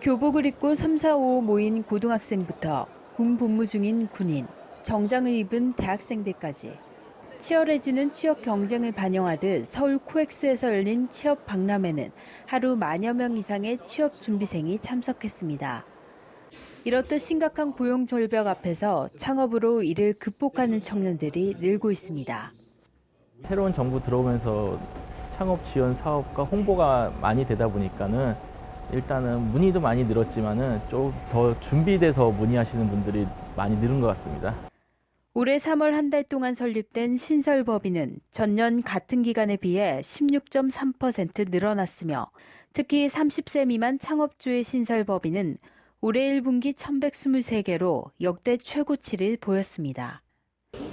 교복을 입고 3, 4, 5 모인 고등학생부터 군 복무 중인 군인, 정장을 입은 대학생들까지 치열해지는 취업 경쟁을 반영하듯 서울 코엑스에서 열린 취업 박람회는 하루 만여 명 이상의 취업 준비생이 참석했습니다. 이렇듯 심각한 고용 절벽 앞에서 창업으로 이를 극복하는 청년들이 늘고 있습니다. 새로운 정부 들어오면서 창업 지원 사업과 홍보가 많이 되다 보니까는 일단은 문의도 많이 늘었지만은 좀 더 준비돼서 문의하시는 분들이 많이 늘은 것 같습니다. 올해 3월 한 달 동안 설립된 신설 법인은 전년 같은 기간에 비해 16.3% 늘어났으며 특히 30세 미만 창업주의 신설 법인은 올해 1분기 1123개로 역대 최고치를 보였습니다.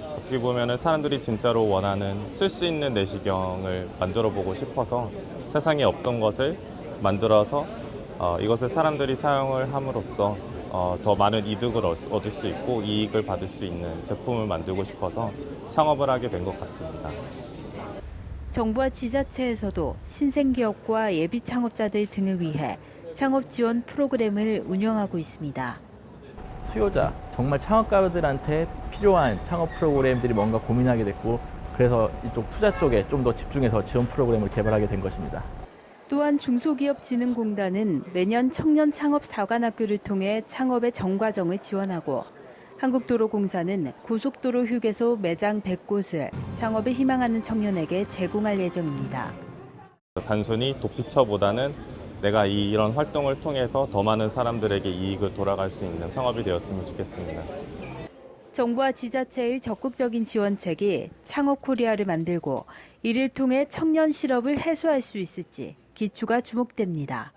어떻게 보면 사람들이 진짜로 원하는 쓸 수 있는 내시경을 만들어 보고 싶어서 세상에 없던 것을 만들어서 어, 이것을 사람들이 사용을 함으로써 어, 더 많은 이득을 얻- 얻을 수 있고 이익을 받을 수 있는 제품을 만들고 싶어서 창업을 하게 된 것 같습니다. 정부와 지자체에서도 신생기업과 예비 창업자들 등을 위해 창업 지원 프로그램을 운영하고 있습니다. 수요자, 정말 창업가들한테 필요한 창업 프로그램들이 뭔가 고민하게 됐고 그래서 이쪽 투자 쪽에 좀 더 집중해서 지원 프로그램을 개발하게 된 것입니다. 또한 중소기업진흥공단은 매년 청년 창업 사관학교를 통해 창업의 전과정을 지원하고 한국도로공사는 고속도로 휴게소 매장 100곳을 창업에 희망하는 청년에게 제공할 예정입니다. 단순히 도피처보다는 내가 이, 이런 활동을 통해서 더 많은 사람들에게 이익을 돌아갈 수 있는 창업이 되었으면 좋겠습니다. 정부와 지자체의 적극적인 지원책이 창업 코리아를 만들고 이를 통해 청년 실업을 해소할 수 있을지 기추가 주목됩니다.